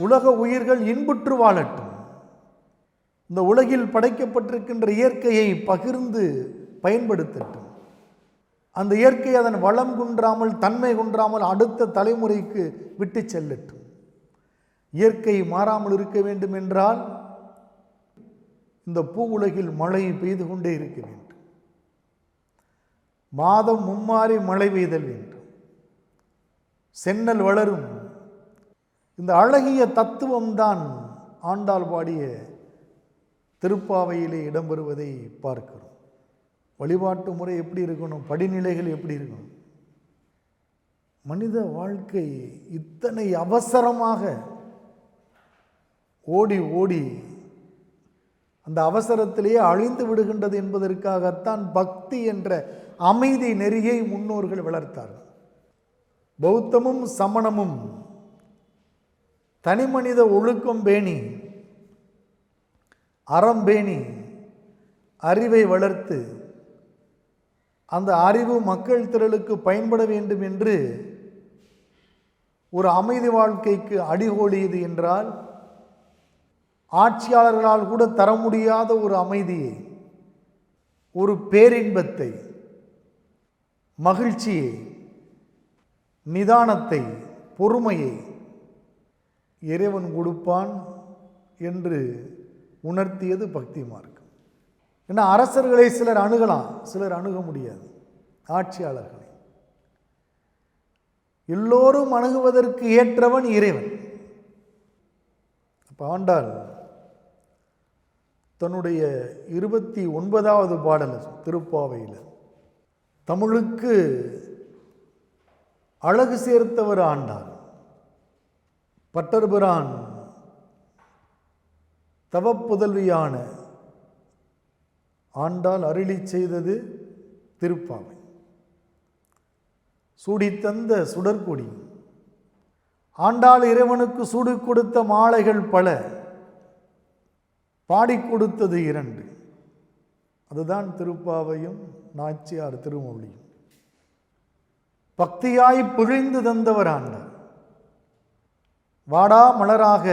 உலக உயிர்கள் இன்புற்று வாழட்டும். இந்த உலகில் படைக்கப்பட்டிருக்கின்ற இயற்கையை பகிர்ந்து பயன்படுத்தட்டும். அந்த இயற்கை அதன் வளம் குன்றாமல் தன்மை குன்றாமல் அடுத்த தலைமுறைக்கு விட்டு செல்லட்டும். இயற்கை மாறாமல் இருக்க வேண்டும் என்றால் இந்த பூ உலகில் மழை பெய்து கொண்டே இருக்க வேண்டும். மாதம் மும்மாறி மழை பெய்தல் வேண்டும். சென்னல் வளரும். இந்த அழகிய தத்துவம்தான் ஆண்டாள் பாடிய திருப்பாவையிலே இடம்பெறுவதை பார்க்கிறோம். வழிபாட்டு முறை எப்படி இருக்கணும்? படிநிலைகள் எப்படி இருக்கணும்? மனித வாழ்க்கை இத்தனை அவசரமாக ஓடி ஓடி அந்த அவசரத்திலேயே அழிந்து விடுகின்றது என்பதற்காகத்தான் பக்தி என்ற அமைதி நெறியை முன்னோர்கள் வளர்த்தார்கள். பௌத்தமும் சமணமும் தனிமனித ஒழுக்கம் பேணி அறம் பேணி அறிவை வளர்த்து அந்த அறிவு மக்கள் திரளுக்கு பயன்பட வேண்டும் என்று ஒரு அமைதி வாழ்க்கைக்கு அடிகோலியது என்றால் ஆட்சியாளர்களால் கூட தர முடியாத ஒரு அமைதியை ஒரு பேரின்பத்தை மகிழ்ச்சியை நிதானத்தை பொறுமையை இறைவன் கொடுப்பான் என்று உணர்த்தியது பக்தி மார்க்கம் ஏன்னா அரசர்களை சிலர் அணுகலாம் சிலர் அணுக முடியாது ஆட்சியாளர்களை. எல்லோரும் அணுகுவதற்கு ஏற்றவன் இறைவன். அப்போ ஆண்டாள் தன்னுடைய இருபத்தி ஒன்பதாவது பாடல் திருப்பாவையில் தமிழுக்கு அழகு சேர்த்தவர் ஆண்டாள் பட்டர்பிரான் தவப்புதல்வியான ஆண்டாள் அருளி செய்தது திருப்பாவை. சூடித்தந்த சுடற்கொடி. ஆண்டாள் இறைவனுக்கு சூடு கொடுத்த மாலைகள் பல பாடிக் கொடுத்தது இரண்டு. அதுதான் திருப்பாவையும் நாச்சியார் திருமொழியும். பக்தியாய் பிழிந்து தந்தவர் ஆண்டார் வாடா மலராக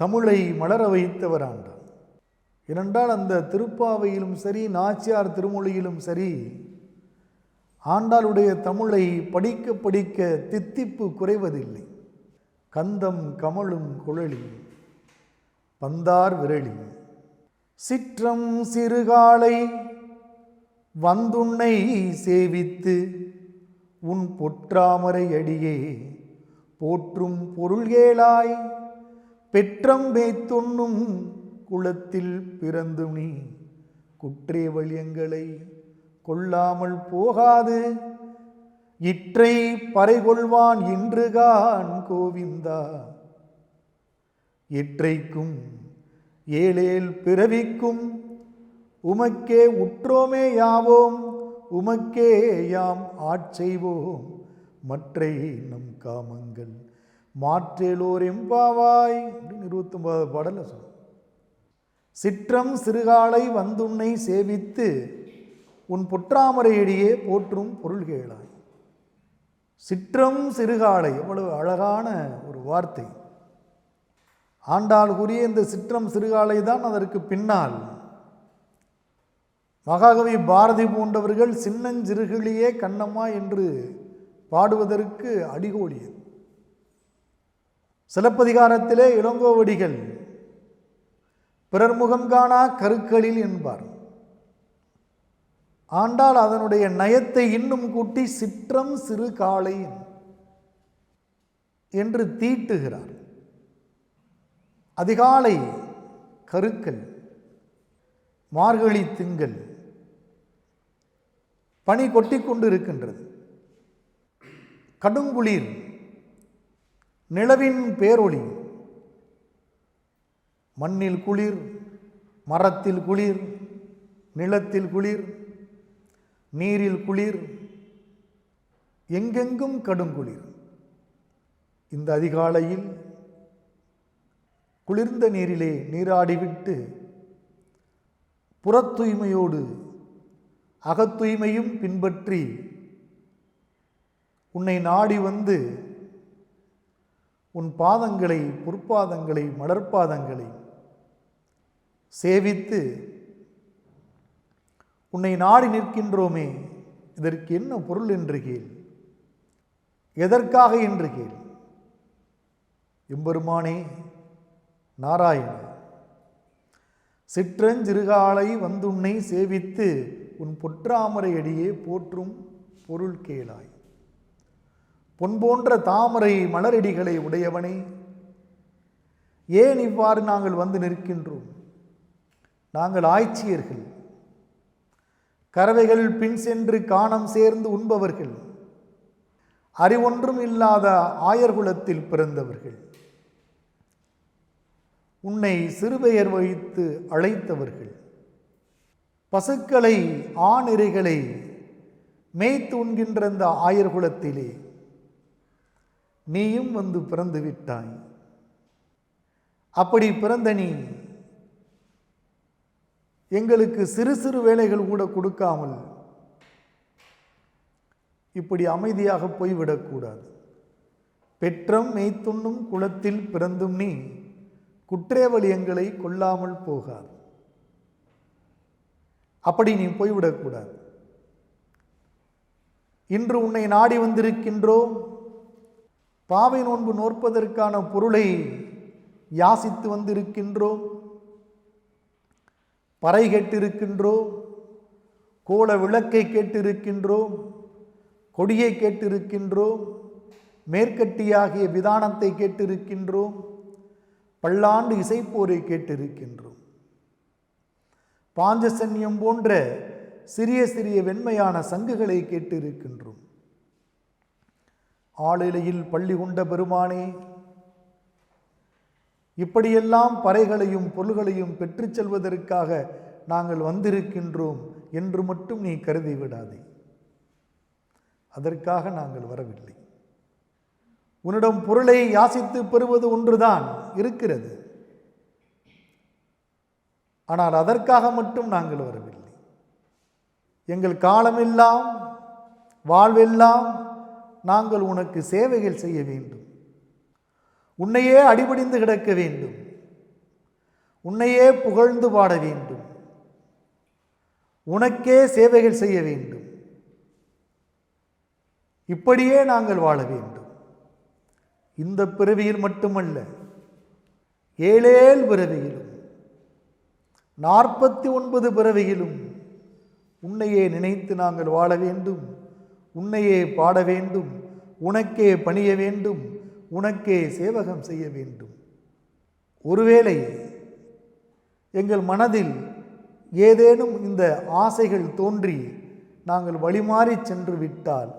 தமிழை மலர வைத்தவர் ஆண்டார். ஏனென்றால் அந்த திருப்பாவையிலும் சரி நாச்சியார் திருமொழியிலும் சரி ஆண்டாளுடைய தமிழை படிக்க படிக்க தித்திப்பு குறைவதில்லை. கந்தம் கமழும் குழலி பந்தார் விரளி சிற்றம் சிறுகாலை வந்துன்னை சேவித்து உன் பொற்றாமரை அடியே போற்றும் பொருள்கேளாய் பெற்றம்பே மேத்துண்ணும் குளத்தில் பிறந்து நீ. குற்றே வழியங்களை கொள்ளாமல் போகாது. இற்றை பறைகொள்வான் இன்றுகான் கோவிந்தா. இற்றைக்கும் ஏழேல் பிறவிக்கும் உமக்கே உற்றோமே யாவோம் உமக்கே யாம் ஆட்செய்வோம். மற்றை நம் காமங்கள். மாற்றேலோர் எம்பாவாய் அப்படின்னு இருபத்தொன்பதாவது பாடல சொல்லும் சிற்றம் சிறுகாலை வந்துன்னை சேவித்து உன் பொற்றாமரையடியே போற்றும் பொருள்கேளாய் சிற்றம் சிறுகாலை எவ்வளவு அழகான ஒரு வார்த்தை. ஆண்டாள் கூறிய இந்த சிற்றம் சிறுகாலை தான் அதற்கு பின்னால். மகாகவி பாரதி போன்றவர்கள் சின்னஞ்சிறுகிளியே கண்ணம்மா என்று பாடுவதற்கு அடிகோடியது. சிலப்பதிகாரத்திலே இளங்கோவடிகள் பிறர் முகம் காணா கருக்களில் என்பார். ஆண்டால் அதனுடைய நயத்தை இன்னும் கூட்டி சிற்றம் சிறு காளை என்று தீட்டுகிறார். அதிகாலை கருக்கள் மார்கழி திங்கள் பனி கொட்டிக்கொண்டு இருக்கின்றது கடுங்குளிர் நிலவின் பேரொளி மண்ணில் குளிர் மரத்தில் குளிர் நிலத்தில் குளிர் நீரில் குளிர் எங்கெங்கும் கடுங்குளிர். இந்த அதிகாலையில் குளிர்ந்த நீரிலே நீராடிவிட்டு புறத்தூய்மையோடு அகத்தூய்மையும் பின்பற்றி உன்னை நாடி வந்து உன் பாதங்களை பொற்பாதங்களை மலர்பாதங்களை சேவித்து உன்னை நாடி நிற்கின்றோமே இதற்கு என்ன பொருள் என்று கேள். எதற்காக என்று கேள். எம்பெருமானே நாராயண சிற்றஞ்சிறுகாலை வந்துன்னை சேவித்து உன் பொற்றாமரை அடியே போற்றும் பொருள் கேளாய். பொன் போன்ற தாமரை மலரடிகளை உடையவனே. ஏன் இவ்வாறு நாங்கள் வந்து நிற்கின்றோம்? நாங்கள் ஆய்ச்சியர்கள். கறவைகள் பின் சென்று காணம் சேர்ந்து உண்பவர்கள். அறிவொன்றும் இல்லாத ஆயர்குலத்தில் பிறந்தவர்கள். உன்னை சிறுபெயர் வைத்து அழைத்தவர்கள். பசுக்களை ஆணிரைகளை மேய்த்து உண்கின்ற இந்த ஆயர்குலத்திலே நீயும் வந்து பிறந்து விட்டாய். அப்படி பிறந்த நீ எங்களுக்கு சிறு சிறு வேலைகள் கூட கொடுக்காமல் இப்படி அமைதியாக போய்விடக்கூடாது பெற்றம் மெய்த்துண்ணும் குளத்தில் பிறந்தும் நீ குற்றேவலியங்களை கொள்ளாமல் போகாது. அப்படி நீ போய்விடக்கூடாது இன்று உன்னை நாடி வந்திருக்கின்றோம். பாவை நோன்பு நோற்பதற்கான பொருளை யாசித்து வந்திருக்கின்றோம். பறை கேட்டிருக்கின்றோம். கோல விளக்கை கேட்டிருக்கின்றோம். கொடியை கேட்டிருக்கின்றோம். மேற்கட்டியாகிய விதானத்தை கேட்டிருக்கின்றோம். பல்லாண்டு இசைப்போரை கேட்டிருக்கின்றோம். பாஞ்சசன்யம் போன்ற சிறிய சிறிய வெண்மையான சங்குகளை கேட்டிருக்கின்றோம். ஆளிலையில் பள்ளி கொண்ட பெருமானே இப்படியெல்லாம் பறைகளையும் பொருள்களையும் பெற்றுச் செல்வதற்காக நாங்கள் வந்திருக்கின்றோம் என்று மட்டும் நீ கருதி விடாதே. அதற்காக நாங்கள் வரவில்லை. உன்னிடம் பொருளை யாசித்து பெறுவது ஒன்றுதான் இருக்கிறது. ஆனால் அதற்காக மட்டும் நாங்கள் வரவில்லை. எங்கள் காலமெல்லாம் வாழ்வெல்லாம் நாங்கள் உனக்கு சேவைகள் செய்ய வேண்டும். உன்னையே அடிபடிந்து கிடக்க வேண்டும். உன்னையே புகழ்ந்து பாட வேண்டும். உனக்கே சேவைகள் செய்ய வேண்டும். இப்படியே நாங்கள் வாழ வேண்டும். இந்த பிறவியில் மட்டுமல்ல ஏழேல் பிறவியிலும் நாற்பத்தி ஒன்பது பிறவியிலும் உன்னையே நினைத்து நாங்கள் வாழ வேண்டும். உன்னையே பாட வேண்டும் உனக்கே பணிய வேண்டும் உனக்கே சேவகம் செய்ய வேண்டும். ஒருவேளை எங்கள் மனதில் ஏதேனும் இந்த ஆசைகள் தோன்றி நாங்கள் வழிமாறி சென்று விட்டால்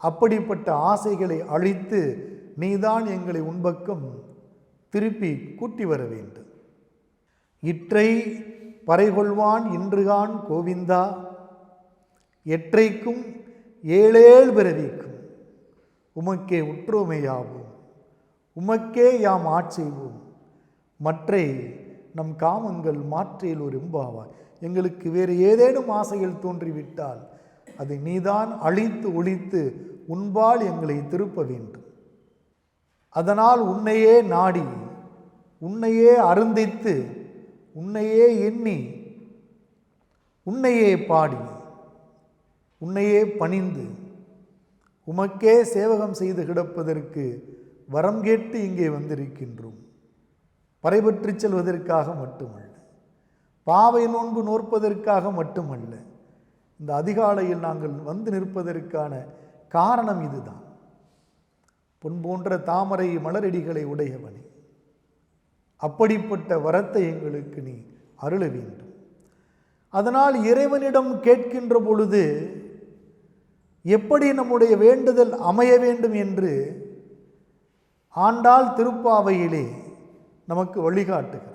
அப்படிப்பட்ட ஆசைகளை அழித்து நீதான் எங்களை உன்பக்கம் திருப்பி கூட்டி வர வேண்டும். இற்றை பறைகொள்வான் இன்றுகான் கோவிந்தா எற்றைக்கும் ஏழேழ் பிறவிக்கும் உமக்கே உற்றோமையாவோம் உமக்கே யாம் ஆட்செய்வோம் மற்றை நம் காமங்கள் மாற்றையில் ஒரு எம்பாவாய் எங்களுக்கு வேறு ஏதேனும் ஆசைகள் தோன்றிவிட்டால் அதை நீதான் அழித்து ஒழித்து உன்பால் எங்களை திருப்ப வேண்டும். அதனால் உன்னையே நாடி உன்னையே அருந்தித்து உன்னையே எண்ணி உன்னையே பாடி உன்னையே பணிந்து உமக்கே சேவகம் செய்து கிடப்பதற்கு வரம் கேட்டு இங்கே வந்திருக்கின்றோம். பறைபற்றிச் செல்வதற்காக மட்டுமல்ல பாவை நோன்பு நோற்பதற்காக மட்டுமல்ல இந்த அதிகாலையில் நாங்கள் வந்து நிற்பதற்கான காரணம் இதுதான். பொன் போன்ற தாமரை மலரடிகளை உடையவனே அப்படிப்பட்ட வரத்தை எங்களுக்கு நீ அருள வேண்டும். அதனால் இறைவனிடம் கேட்கின்ற பொழுது எப்படி நம்முடைய வேண்டுதல் அமைய வேண்டும் என்று ஆண்டாள் திருப்பாவையிலே நமக்கு வழிகாட்டுகிறார்.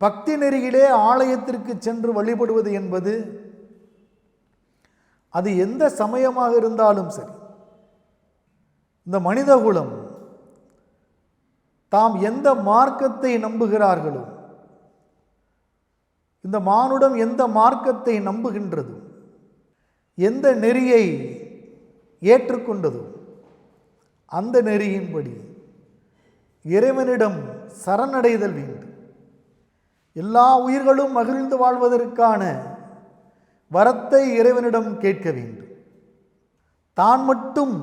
பக்தி நெறியிலே ஆலயத்திற்கு சென்று வழிபடுவது என்பது அது எந்த சமயமாக இருந்தாலும் சரி இந்த மனிதகுலம் தாம் எந்த மார்க்கத்தை நம்புகிறார்களோ இந்த மானுடம் எந்த மார்க்கத்தை நம்புகின்றதும் எந்த நெறியை ஏற்றுக்கொண்டதோ அந்த நெறியின்படி இறைவனிடம் சரணடைதல் வேண்டும். எல்லா உயிர்களும் மகிழ்ந்து வாழ்வதற்கான வரத்தை இறைவனிடம் கேட்க வேண்டும். தான் மட்டும்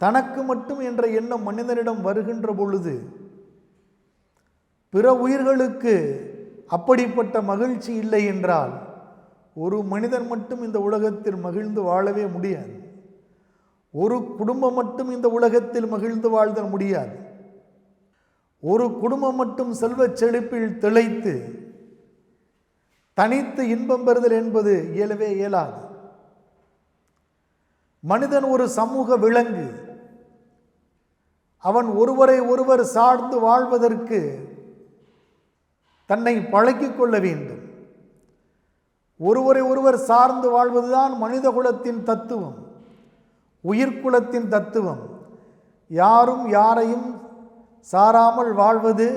தனக்கு மட்டும் என்ற எண்ணம் மனிதனிடம் வருகின்ற பொழுது பிற உயிர்களுக்கு அப்படிப்பட்ட மகிழ்ச்சி இல்லை என்றால் ஒரு மனிதன் மட்டும் இந்த உலகத்தில் மகிழ்ந்து வாழவே முடியாது. ஒரு குடும்பம் மட்டும் இந்த உலகத்தில் மகிழ்ந்து வாழ்தல் முடியாது. ஒரு குடும்பம் மட்டும் செல்வச் செழிப்பில் திளைத்து தனித்து இன்பம் பெறுதல் என்பது இயலவே இயலாது. மனிதன் ஒரு சமூக விலங்கு. அவன் ஒருவரை ஒருவர் சார்ந்து வாழ்வதற்கு தன்னை பழக்கிக் கொள்ள வேண்டும். ஒருவரை ஒருவர் சார்ந்து வாழ்வதுதான் மனித குலத்தின் தத்துவம் உயிர்குலத்தின் தத்துவம். யாரும் யாரையும் சாராமல் வாழ்வது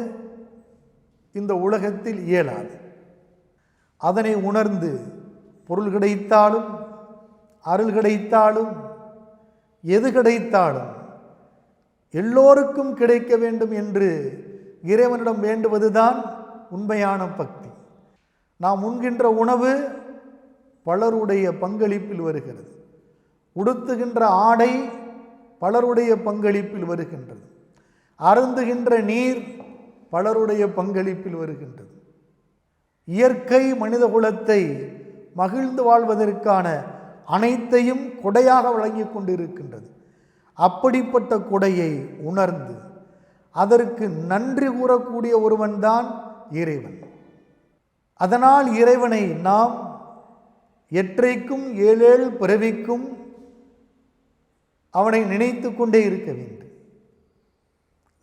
இந்த உலகத்தில் இயலாது. அதனை உணர்ந்து பொருள் கிடைத்தாலும் அருள் கிடைத்தாலும் எது கிடைத்தாலும் எல்லோருக்கும் கிடைக்க வேண்டும் என்று இறைவனிடம் வேண்டுவதுதான் உண்மையான பக்தி. நாம் உண்கின்ற உணவு பலருடைய பங்களிப்பில் வருகிறது. உடுத்துகின்ற ஆடை பலருடைய பங்களிப்பில் வருகின்றது. அருந்துகின்ற நீர் பலருடைய பங்களிப்பில் வருகின்றது. இயற்கை மனித குலத்தை மகிழ்ந்து வாழ்வதற்கான அனைத்தையும் கொடையாக வழங்கி கொண்டிருக்கின்றது. அப்படிப்பட்ட கொடையை உணர்ந்து அதற்கு நன்றி கூறக்கூடிய ஒருவன்தான் இறைவன். அதனால் இறைவனை நாம் எற்றைக்கும் ஏழேழு பிறவிக்கும் அவனை நினைத்து கொண்டே இருக்க வேண்டும்.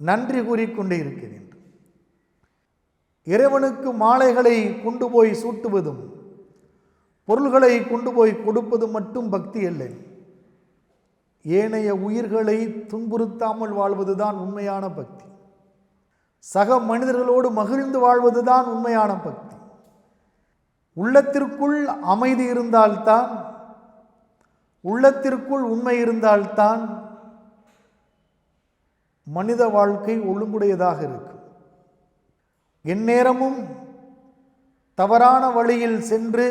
நன்றி கூறிக்கொண்டே இருக்க வேண்டும். இறைவனுக்கு மாலைகளை கொண்டு போய் சூட்டுவதும் பொருள்களை கொண்டு போய் கொடுப்பது மட்டும் பக்தி இல்லை ஏனைய உயிர்களை துன்புறுத்தாமல் வாழ்வதுதான் உண்மையான பக்தி. சக மனிதர்களோடு மகிழ்ந்து வாழ்வதுதான் உண்மையான பக்தி. உள்ளத்திற்குள் அமைதி இருந்தால்தான் உள்ளத்திற்குள் உண்மை இருந்தால்தான் மனித வாழ்க்கை ஒழுங்குடையதாக இருக்கும். எந்நேரமும் தவறான வழியில் சென்று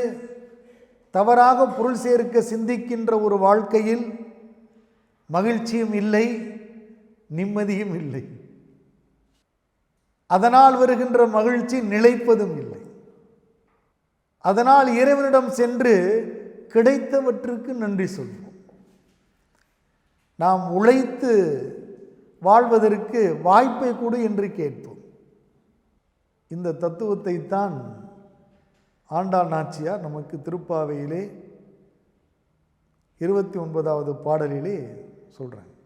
தவறாக பொருள் சேர்க்க சிந்திக்கின்ற ஒரு வாழ்க்கையில் மகிழ்ச்சியும் இல்லை நிம்மதியும் இல்லை. அதனால் வருகின்ற மகிழ்ச்சி நிலைப்பதும் இல்லை. அதனால் இறைவனிடம் சென்று கிடைத்தவற்றுக்கு நன்றி சொல்வோம். நாம் உழைத்து வாழ்வதற்கு வாய்ப்பை கொடு என்று கேட்போம். இந்த தத்துவத்தை தான் ஆண்டாள் நாச்சியார் நமக்கு திருப்பாவையிலே இருபத்தி ஒன்பதாவது பாடலிலே சொல்கிறாங்க